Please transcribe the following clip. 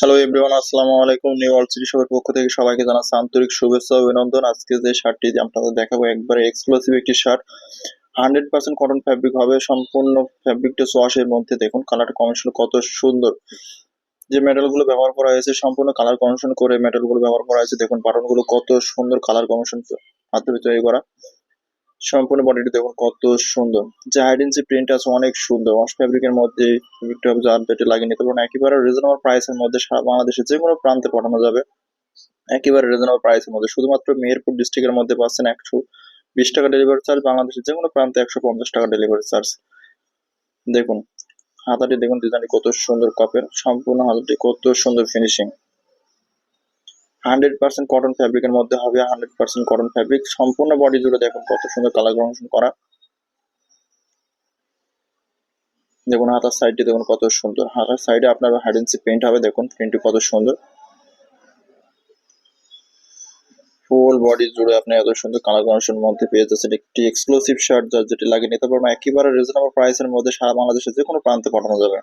Hello everyone আসসালামু আলাইকুম। New world city শপের পক্ষ থেকে সবাইকে জানাচ্ছি আন্তরিক শুভেচ্ছা অভিনন্দন। আজকে যে শার্টটি আপনাদের দেখাবো, একবারে এক্সক্লুসিভ একটি shirt. Hundred percent cotton fabric হবে, সম্পূর্ণ ফ্যাব্রিকটা ওয়াশের মধ্যে দেখুন কালারটা কমিশন কত সুন্দর। যে মেটালগুলো ব্যবহার করা হয়েছে, সম্পূর্ণ কালার কমিশন করে মেটালগুলো ব্যবহার করা হয়েছে, দেখুন বাটনগুলো কত সুন্দর কালার কমিশন হাতে তৈরি করা। সম্পূর্ণ বডিটি দেখুন কত সুন্দর। যে হাইডেন্সি প্রিন্ট আছে অনেক সুন্দর। ওয়াশ ফ্যাব্রিকের মধ্যে ফ্যাব্রিকটা যার পেটে লাগিয়ে নিতে পারেন একেবারে রিজনেবল প্রাইসের মধ্যে সারা বাংলাদেশের যে কোনো প্রান্তে পাঠানো যাবে। একেবারে রিজনেবল প্রাইসের মধ্যে। শুধুমাত্র মেহেরপুর ডিস্ট্রিক্টের মধ্যে পাচ্ছেন একশো বিশ টাকা ডেলিভারি চার্জ বাংলাদেশের যে কোনো প্রান্তে একশো পঞ্চাশ টাকা ডেলিভারি চার্জ দেখুন, হাতাটি দেখুন ডিজাইনটি কত সুন্দর কপের সম্পূর্ণ হাতাটি কত সুন্দর ফিনিশিং হান্ড্রেড পার্সেন্ট কটন ফ্যাব্রিকের মধ্যে হবে, হান্ড্রেড পার্সেন্ট কটন ফ্যাব্রিক সম্পূর্ণ বডি জুড়ে দেখুন কত সুন্দর কালার কম্বিনেশন করা। দেখুন হাতার সাইডটি দেখুন কত সুন্দর, হাতার সাইডে আপনার হাইডেন্সি পেন্ট হবে, দেখুন প্রিন্টটি কত সুন্দর। ফুল বডি জুড়ে আপনি এত সুন্দর কালার কম্বিনেশন মধ্যে পেয়ে যাচ্ছেন একটি এক্সক্লুসিভ শার্ট যার যেটি লাগিয়ে নিতে পারবেন। একেবারে রিজনেবল প্রাইসের মধ্যে সারা বাংলাদেশের যে কোনো প্রান্তে পাঠানো যাবে।